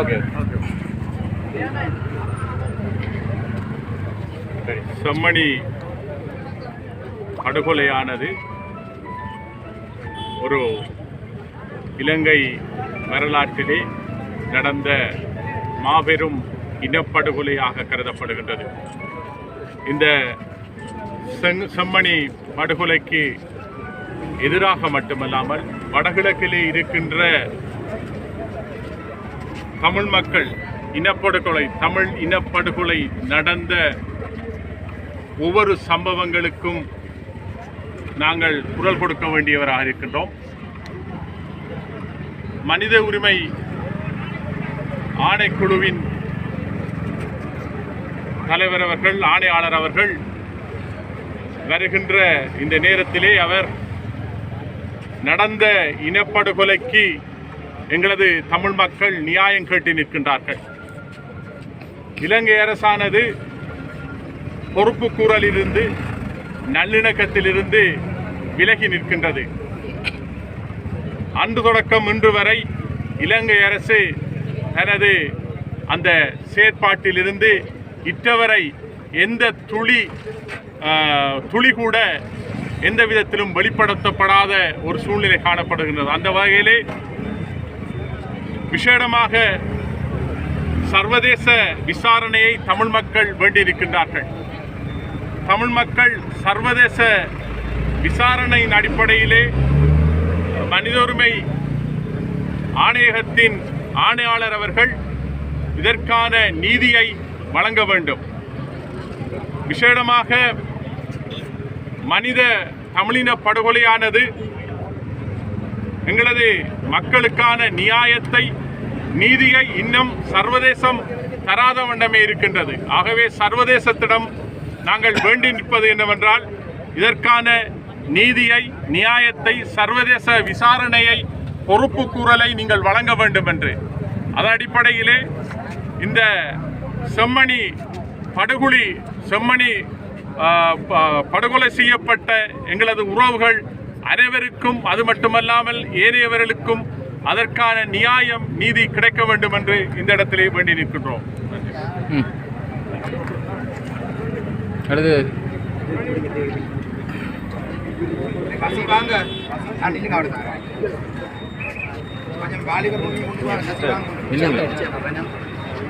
Okay Chemmani படுகொலையானது. ஒரு இலங்கை வரலாற்றிலே நடந்த மாபெரும் இனப்படுகொலையாக கருதப்படுகின்றது. இந்த செங் செம்மணி படுகொலைக்கு எதிராக மட்டுமல்லாமல் வடகிழக்கிலே இருக்கின்ற தமிழ் மக்கள் இனப்படுகொலை தமிழ் இனப்படுகொலை நடந்த ஒவ்வொரு சம்பவங்களுக்கும் நாங்கள் குரல் கொடுக்க வேண்டியவராக இருக்கின்றோம். மனித உரிமை ஆணைக்குழுவின் தலைவர் அவர்கள் ஆணையாளர் அவர்கள் வருகின்ற இந்த நேரத்திலே அவர் நடந்த இனப்படுகொலைக்கு எங்களது தமிழ் மக்கள் நியாயம் கேட்டு நிற்கின்றார்கள். இலங்கை அரசானது பொறுப்பு கூறலிருந்து நல்லிணக்கத்திலிருந்து விலகி நிற்கின்றது. அன்று தொடக்கம் இன்று வரை இலங்கை அரசு தனது அந்த செயற்பாட்டிலிருந்து இற்றவரை எந்த துளி துளி கூட எந்த விதத்திலும் வெளிப்படுத்தப்படாத ஒரு சூழ்நிலை காணப்படுகின்றது. அந்த வகையிலே விசேடமாக சர்வதேச விசாரணையை தமிழ் மக்கள் வேண்டியிருக்கின்றார்கள். தமிழ் மக்கள் சர்வதேச விசாரணையின் அடிப்படையிலே மனித உரிமை ஆணையகத்தின் ஆணையாளர் அவர்கள் இதற்கான நீதியை வழங்க வேண்டும். விசேடமாக மனித தமிழின படுகொலையானது எங்களது மக்களுக்கான நியாயத்தை நீதியை இன்னும் சர்வதேசம் தராத வண்ணமே இருக்கின்றது. ஆகவே சர்வதேசத்திடம் நாங்கள் வேண்டி நிற்பது என்னவென்றால் இதற்கான நீதியை நியாயத்தை சர்வதேச விசாரணையை பொறுப்பு கூறலை நீங்கள் வழங்க வேண்டும் என்று அதன் அடிப்படையிலே இந்த செம்மணி படுகொலி செம்மணி ப- படுகொலை செய்யப்பட்ட எங்களது உறவுகள் அனைவருக்கும் அது மட்டுமல்லாமல் ஏனையவர்களுக்கும் அதற்கான நியாயம் நீதி கிடைக்க வேண்டும் என்று இந்த இடத்திலே வேண்டி நிற்கின்றோம்.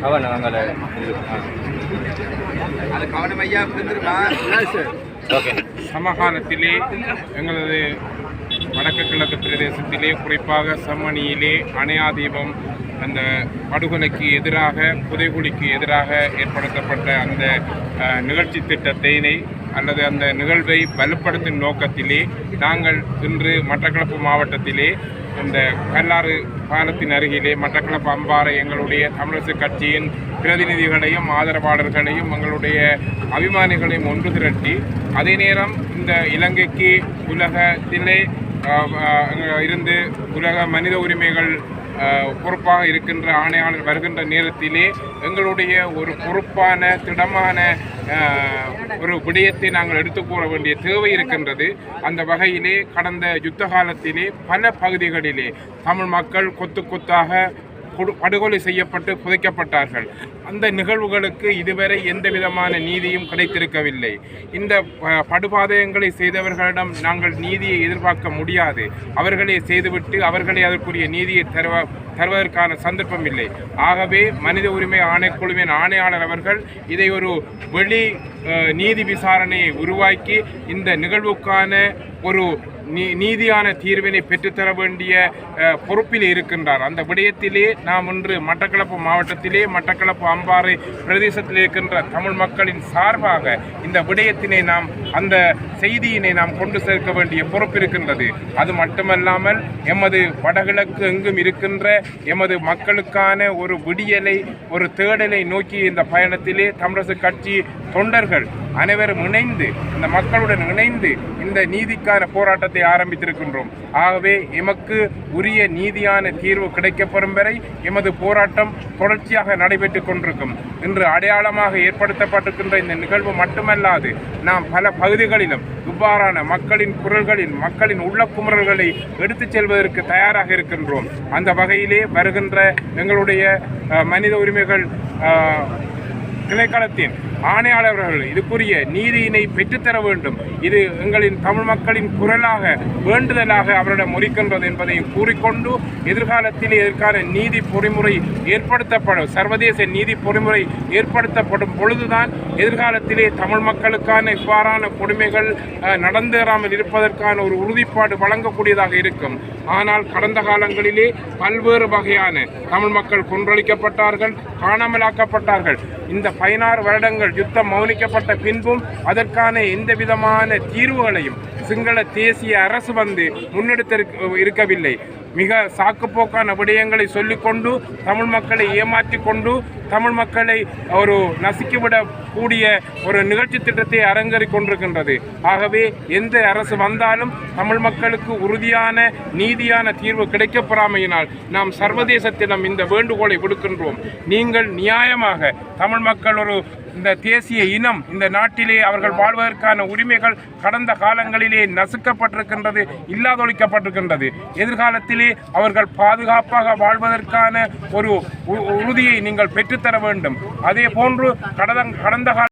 அவன் நாங்கள் அது கவனம் ஐயா விழுந்துருமா ஓகே சமகாலத்திலே எங்களது வடக்கு கிழக்கு பிரதேசத்திலே குறிப்பாக செம்மணியிலே அணையாதீபம் அந்த படுகொலைக்கு எதிராக புதைகுழிக்கு எதிராக ஏற்படுத்தப்பட்ட அந்த நிகழ்ச்சி திட்டத்தினை அல்லது அந்த நிகழ்வை வலுப்படுத்தும் நோக்கத்திலே நாங்கள் இன்று மட்டக்களப்பு மாவட்டத்திலே இந்த கல்லாறு பாலத்தின் அருகிலே மட்டக்களப்பு அம்பாறை எங்களுடைய தமிழரசு கட்சியின் பிரதிநிதிகளையும் ஆதரவாளர்களையும் எங்களுடைய அபிமானிகளையும் ஒன்று திரட்டி அதே நேரம் இந்த இலங்கைக்கு உலகத்திலே இருந்து உலக மனித உரிமைகள் பொறுப்பாக இருக்கின்ற ஆணையாளர் வருகின்ற நேரத்திலே எங்களுடைய ஒரு பொறுப்பான திடமான ஒரு விடயத்தை நாங்கள் எடுத்துக்கூற வேண்டிய தேவை இருக்கின்றது. அந்த வகையிலே கடந்த யுத்த காலத்திலே பல பகுதிகளிலே தமிழ் மக்கள் கொத்து கொத்தாக படுகொலை செய்யப்பட்டு புதைக்கப்பட்டார்கள். அந்த நிகழ்வுகளுக்கு இதுவரை எந்த விதமான நீதியும் கிடைத்திருக்கவில்லை. இந்த படுபாதகங்களை செய்தவர்களிடம் நாங்கள் நீதியை எதிர்பார்க்க முடியாது. அவர்களே செய்துவிட்டு அவர்களே அதற்குரிய நீதியை தருவ தருவதற்கான சந்தர்ப்பம் இல்லை. ஆகவே மனித உரிமை ஆணைக்குழுவின் ஆணையாளர் அவர்கள் இதை ஒரு வெளி நீதி விசாரணையை உருவாக்கி இந்த நிகழ்வுக்கான ஒரு நீதியான தீர்வினை பெற்றுத்தர வேண்டிய பொறுப்பில் இருக்கின்றார். அந்த விடயத்திலே நாம் இன்று மட்டக்களப்பு மாவட்டத்திலே மட்டக்களப்பு அம்பாறை பிரதேசத்தில் இருக்கின்ற தமிழ் மக்களின் சார்பாக இந்த விடயத்தினை நாம் அந்த செய்தியினை நாம் கொண்டு சேர்க்க வேண்டிய பொறுப்பு இருக்கின்றது. அது மட்டுமல்லாமல் எமது வடகிழக்கு எங்கும் இருக்கின்ற எமது மக்களுக்கான ஒரு விடியலை ஒரு தேடலை நோக்கி இந்த பயணத்திலே தமிழரசு கட்சி தொண்டர்கள் அனைவரும் இணைந்து இந்த மக்களுடன் இணைந்து இந்த நீதிக்கான போராட்டத்தை ஆரம்பித்திருக்கின்றோம். ஆகவே எமக்கு உரிய நீதியான தீர்வு கிடைக்கப்பெறும் வரை எமது போராட்டம் தொடர்ச்சியாக நடைபெற்றுக் கொண்டிருக்கும். இன்று அடையாளமாக ஏற்படுத்தப்பட்டிருக்கின்ற இந்த நிகழ்வு மட்டுமல்லாது நாம் பல பகுதிகளிலும் இவ்வாறான மக்களின் குரல்களின் மக்களின் உள்ள குமுறல்களை எடுத்துச் செல்வதற்கு தயாராக இருக்கின்றோம். அந்த வகையிலே வருகின்ற எங்களுடைய மனித உரிமைகள் திணைக்களத்தின் ஆணையாளர்கள் இதுக்குரிய நீதியினை பெற்றுத்தர வேண்டும். இது எங்களின் தமிழ் மக்களின் குரலாக வேண்டுதலாக அவரிடம் முறிக்கின்றது என்பதையும் கூறிக்கொண்டு எதிர்காலத்தில் இதற்கான நீதி பொறிமுறை ஏற்படுத்தப்படும். சர்வதேச நீதி பொறிமுறை ஏற்படுத்தப்படும் பொழுதுதான் எதிர்காலத்திலே தமிழ் மக்களுக்கான இவ்வாறான கொடுமைகள் நடந்தேறாமல் இருப்பதற்கான ஒரு உறுதிப்பாடு வழங்கக்கூடியதாக இருக்கும். ஆனால் கடந்த காலங்களிலே பல்வேறு வகையான தமிழ் மக்கள் கொன்றளிக்கப்பட்டார்கள் காணாமலாக்கப்பட்டார்கள். இந்த பதினாறு வருடங்கள் யுத்தம் மௌனிக்கப்பட்ட பின்பும் அதற்கான எந்த விதமான தீர்வுகளையும் சிங்கள தேசிய அரசு வந்து முன்னெடுத்திருக்க இருக்கவில்லை. மிக சாக்குப்போக்கான விடயங்களை சொல்லிக்கொண்டு தமிழ் மக்களை ஏமாற்றி கொண்டு தமிழ் மக்களை ஒரு நசுக்கிவிடக்கூடிய ஒரு நிகழ்ச்சி திட்டத்தை அரங்கேறிக் கொண்டிருக்கின்றது. ஆகவே எந்த அரசு வந்தாலும் தமிழ் மக்களுக்கு உறுதியான நீதியான தீர்வு கிடைக்கப்படாமையினால் நாம் சர்வதேசத்திடம் இந்த வேண்டுகோளை விடுக்கின்றோம். நீங்கள் நியாயமாக தமிழ் மக்கள் ஒரு இந்த தேசிய இனம் இந்த நாட்டிலே அவர்கள் வாழ்வதற்கான உரிமைகள் கடந்த காலங்களிலே நசுக்கப்பட்டிருக்கின்றது இல்லாதொழிக்கப்பட்டிருக்கின்றது. எதிர்காலத்திலே அவர்கள் பாதுகாப்பாக வாழ்வதற்கான ஒரு உறுதியை நீங்கள் பெற்றுத்தர வேண்டும். அதே போன்று கடந்த கடந்த கால